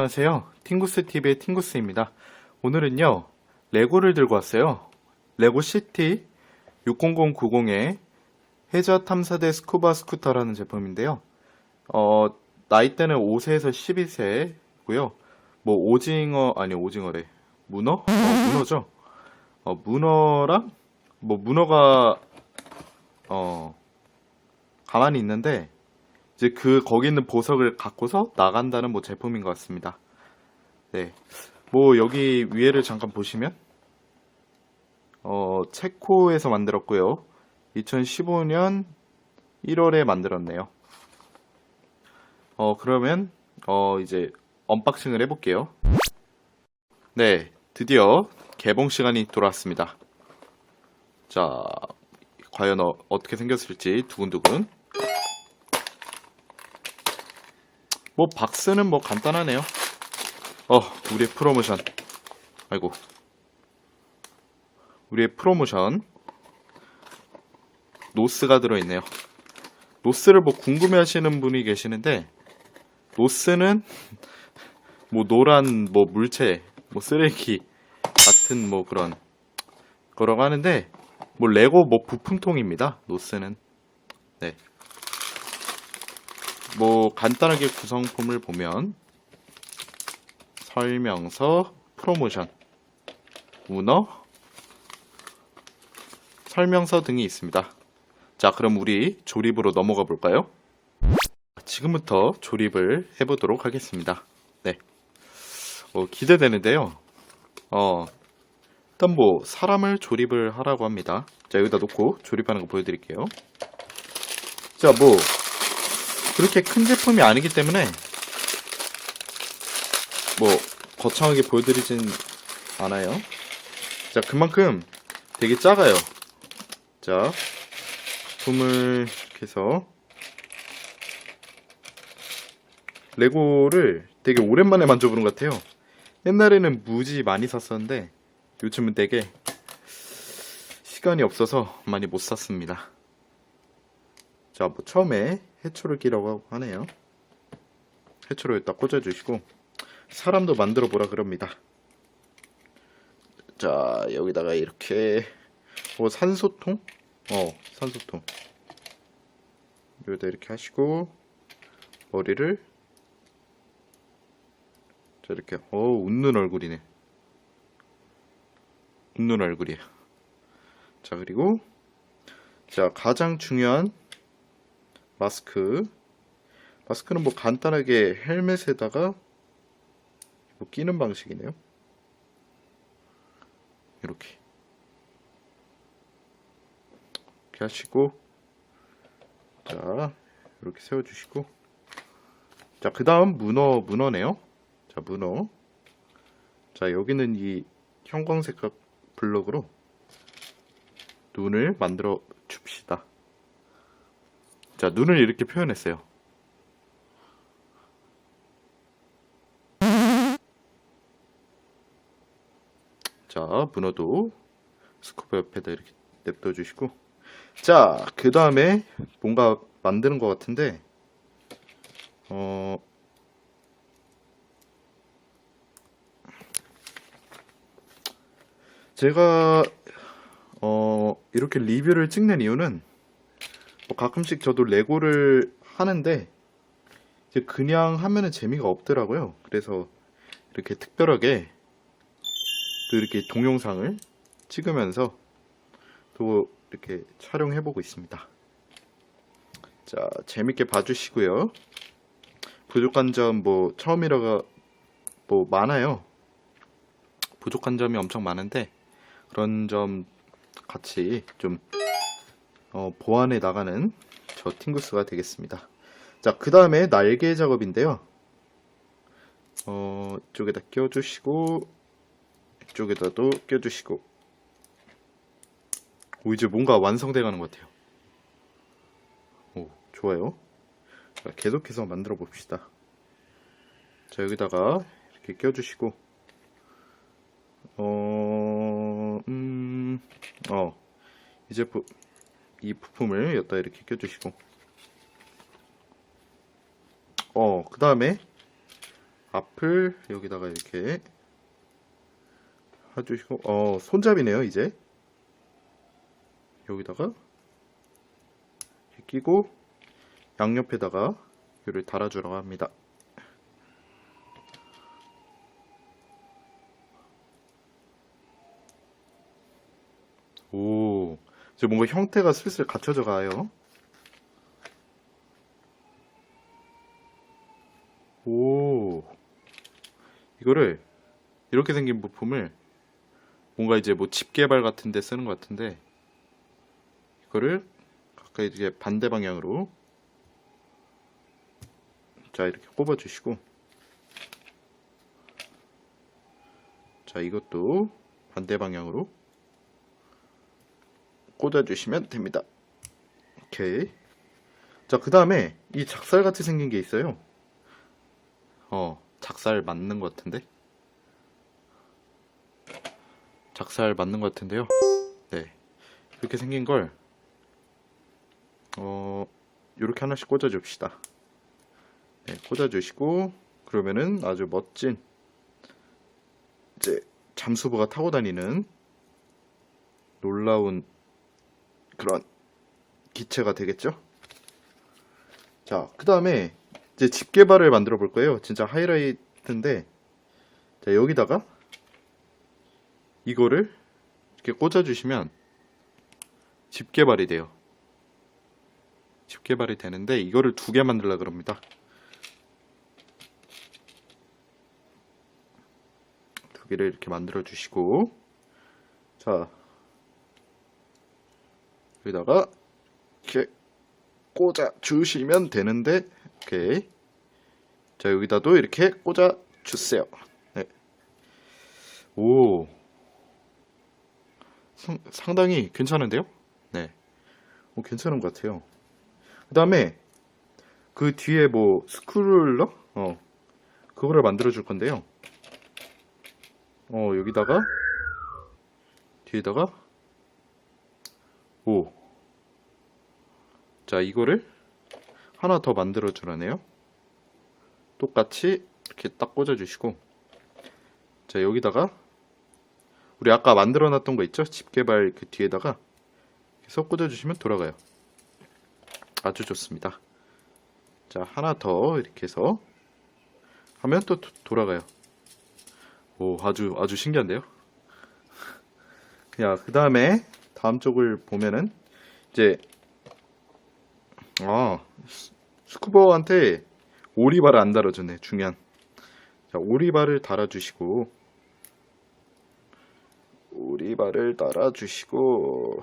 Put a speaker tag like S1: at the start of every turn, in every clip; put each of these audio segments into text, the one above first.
S1: 안녕하세요. 팅구스TV의 팅구스입니다. 오늘은요, 레고를 들고 왔어요. 레고 시티 60090의 해저 탐사대 스쿠바 스쿠터라는 제품인데요. 어, 나이대는 5세에서 12세고요. 뭐 오징어, 아니 오징어래. 문어? 어, 문어죠. 어, 문어랑 뭐 문어가 어, 가만히 있는데 이제 그 거기 있는 보석을 갖고서 나간다는 뭐 제품인 것 같습니다. 네. 뭐 여기 위에를 잠깐 보시면 어, 체코에서 만들었고요. 2015년 1월에 만들었네요. 어, 그러면 어, 이제 언박싱을 해 볼게요. 네, 드디어 개봉 시간이 돌아왔습니다. 자, 과연 어, 어떻게 생겼을지 두근두근. 뭐 박스는 뭐 간단하네요. 어, 우리의 프로모션. 아이고. 우리의 프로모션. 노스가 들어있네요. 노스를 뭐 궁금해 하시는 분이 계시는데, 노스는 뭐 노란 뭐 물체, 뭐 쓰레기 같은 뭐 그런 거라고 하는데, 뭐 레고 뭐 부품통입니다. 노스는. 네. 뭐 간단하게 구성품을 보면 설명서, 프로모션, 문어, 설명서 등이 있습니다. 자, 그럼 우리 조립으로 넘어가 볼까요? 지금부터 조립을 해보도록 하겠습니다. 네. 어, 기대되는데요. 어, 일단 뭐 사람을 조립을 하라고 합니다. 자, 여기다 놓고 조립하는 거 보여드릴게요. 자, 뭐 그렇게 큰 제품이 아니기 때문에 뭐 거창하게 보여드리진 않아요. 자, 그만큼 되게 작아요. 자, 부품을 이렇게 해서 레고를 되게 오랜만에 만져보는 것 같아요. 옛날에는 무지 많이 샀었는데 요즘은 되게 시간이 없어서 많이 못 샀습니다. 자, 뭐 처음에 해초를 끼라고 하네요. 해초를 여기다 꽂아주시고 사람도 만들어 보라 그럽니다. 자, 여기다가 이렇게 뭐 산소통? 어, 산소통. 여기다 이렇게 하시고 머리를 자 이렇게 어 웃는 얼굴이네. 웃는 얼굴이야. 자 그리고 자 가장 중요한 마스크. 마스크는 뭐 간단하게 헬멧에다가 뭐 끼는 방식이네요. 이렇게. 이렇게 하시고, 자, 이렇게 세워주시고, 자, 그 다음 문어, 문어네요. 자, 문어. 자, 여기는 이 형광색깔 블럭으로 눈을 만들어 줍시다. 자, 눈을 이렇게 표현했어요. 자, 문어도 스쿠버 옆에다 이렇게 냅둬 주시고. 자, 그 다음에 뭔가 만드는 것 같은데, 어, 제가, 어, 이렇게 리뷰를 찍는 이유는, 뭐 가끔씩 저도 레고를 하는데 이제 그냥 하면은 재미가 없더라고요. 그래서 이렇게 특별하게 또 이렇게 동영상을 찍으면서 또 이렇게 촬영해 보고 있습니다. 자, 재밌게 봐주시고요. 부족한 점 뭐 처음이라가 뭐 많아요. 부족한 점이 엄청 많은데 그런 점 같이 좀 어, 보완해 나가는 저 팅구스가 되겠습니다. 자, 그 다음에 날개 작업인데요. 어, 이쪽에다 껴주시고, 이쪽에다도 껴주시고. 오, 이제 뭔가 완성돼 가는 것 같아요. 오, 좋아요. 자, 계속해서 만들어 봅시다. 자, 여기다가 이렇게 껴주시고, 어, 음, 어, 이제 부, 이 부품을 여기다 이렇게 껴주시고 어 그 다음에 앞을 여기다가 이렇게 해주시고 어 손잡이네요 이제 여기다가 끼고 양옆에다가 이를 달아주라고 합니다. 오, 이제 뭔가 형태가 슬슬 갖춰져 가요. 오, 이거를 이렇게 생긴 부품을 뭔가 이제 뭐 집 개발 같은 데 쓰는 것 같은데 이거를 가까이 이게 반대 방향으로 자 이렇게 꼽아 주시고. 자 이것도 반대 방향으로 꽂아 주시면 됩니다. 오케이. 자 그 다음에 이 작살 같이 생긴 게 있어요. 어 작살 맞는 것 같은데? 작살 맞는 것 같은데요? 네. 이렇게 생긴 걸 어, 이렇게 하나씩 꽂아 줍시다. 네, 꽂아 주시고, 그러면은 아주 멋진, 이제, 잠수부가 타고 다니는 놀라운 그런 기체가 되겠죠? 자, 그 다음에 이제 집 개발을 만들어 볼 거예요. 진짜 하이라이트인데, 자, 여기다가 이거를 이렇게 꽂아 주시면 집 개발이 돼요. 집 개발이 되는데 이거를 두 개 만들라 그럽니다. 두 개를 이렇게 만들어 주시고 자 여기다가 이렇게 꽂아 주시면 되는데 오케이 자 여기다도 이렇게 꽂아 주세요. 네. 오 상, 상당히 괜찮은데요? 네. 오, 괜찮은 것 같아요. 그 다음에 그 뒤에 뭐 스크롤러? 어 그거를 만들어 줄 건데요 어 여기다가 뒤에다가 오자 이거를 하나 더 만들어 주라네요 똑같이 이렇게 딱 꽂아 주시고 자 여기다가 우리 아까 만들어 놨던 거 있죠 집 개발 그 뒤에다가 계속 꽂아 주시면 돌아가요 아주 좋습니다. 자, 하나 더 이렇게 해서 하면 또 도- 돌아가요. 오, 아주 아주 신기한데요. 야, 그 다음에 다음 쪽을 보면은 이제 아 스- 스쿠버한테 오리발을 안 달아줬네. 중요한. 자, 오리발을 달아주시고 오리발을 달아주시고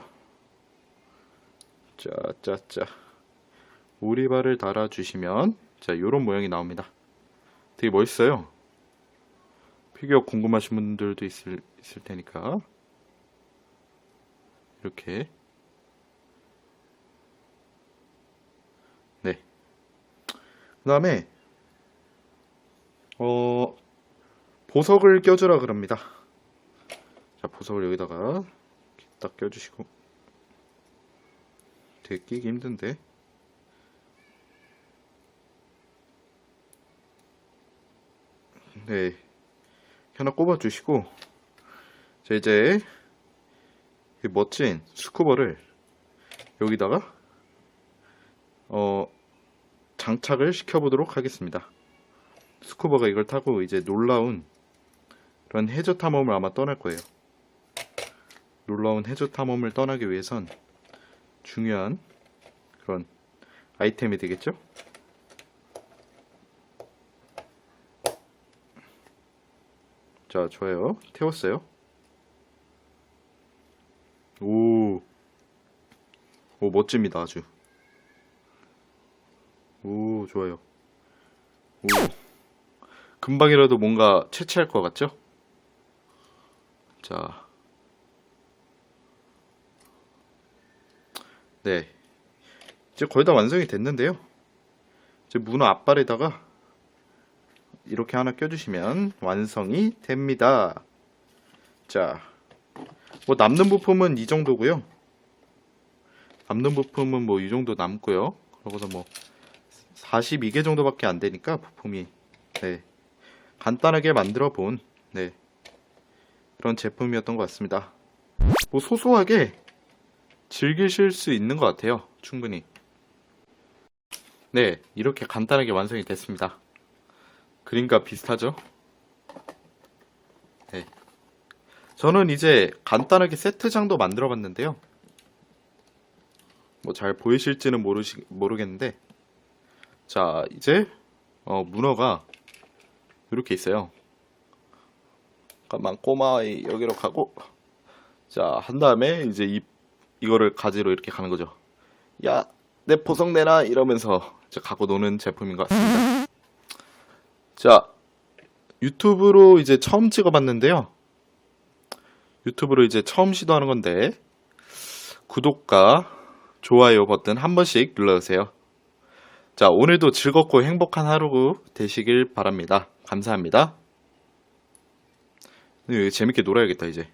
S1: 자. 오리발을 달아주시면 자 요런 모양이 나옵니다 되게 멋있어요 피규어 궁금하신 분들도 있을, 있을 테니까 이렇게. 네 그 다음에 어 보석을 껴주라 그럽니다. 자 보석을 여기다가 딱 껴주시고. 되게 끼기 힘든데. 네. 하나 꼽아 주시고. 자 이제 이 멋진 스쿠버를 여기다가 어 장착을 시켜 보도록 하겠습니다. 스쿠버가 이걸 타고 이제 놀라운 그런 해저 탐험을 아마 떠날 거예요. 놀라운 해저 탐험을 떠나기 위해선 중요한 그런 아이템이 되겠죠? 자, 좋아요. 태웠어요. 오. 오, 멋집니다, 아주. 오, 좋아요. 오. 금방이라도 뭔가 채취할 것 같죠? 자. 네. 이제 거의 다 완성이 됐는데요. 이제 문어 앞발에다가 이렇게 하나 껴주시면 완성이 됩니다. 자, 뭐 남는 부품은 이 정도고요. 남는 부품은 뭐 이 정도 남고요. 그러고서 뭐 42개 정도밖에 안 되니까 부품이 네. 간단하게 만들어 본 네, 그런 제품이었던 것 같습니다. 뭐 소소하게 즐기실 수 있는 것 같아요. 충분히. 네, 이렇게 간단하게 완성이 됐습니다. 그림과 비슷하죠? 네. 저는 이제 간단하게 세트장도 만들어 봤는데요. 뭐 잘 보이실지는 모르시, 모르겠는데, 자, 이제, 어, 문어가 이렇게 있어요. 잠깐만, 꼬마이 여기로 가고, 자, 한 다음에 이제 이, 이거를 가지로 이렇게 가는 거죠. 야, 내 보석 내놔! 이러면서 이제 갖고 노는 제품인 것 같습니다. 자, 유튜브로 이제 처음 찍어봤는데요. 유튜브로 이제 처음 시도하는 건데, 구독과 좋아요 버튼 한 번씩 눌러주세요. 자, 오늘도 즐겁고 행복한 하루 되시길 바랍니다. 감사합니다. 네, 재밌게 놀아야겠다, 이제.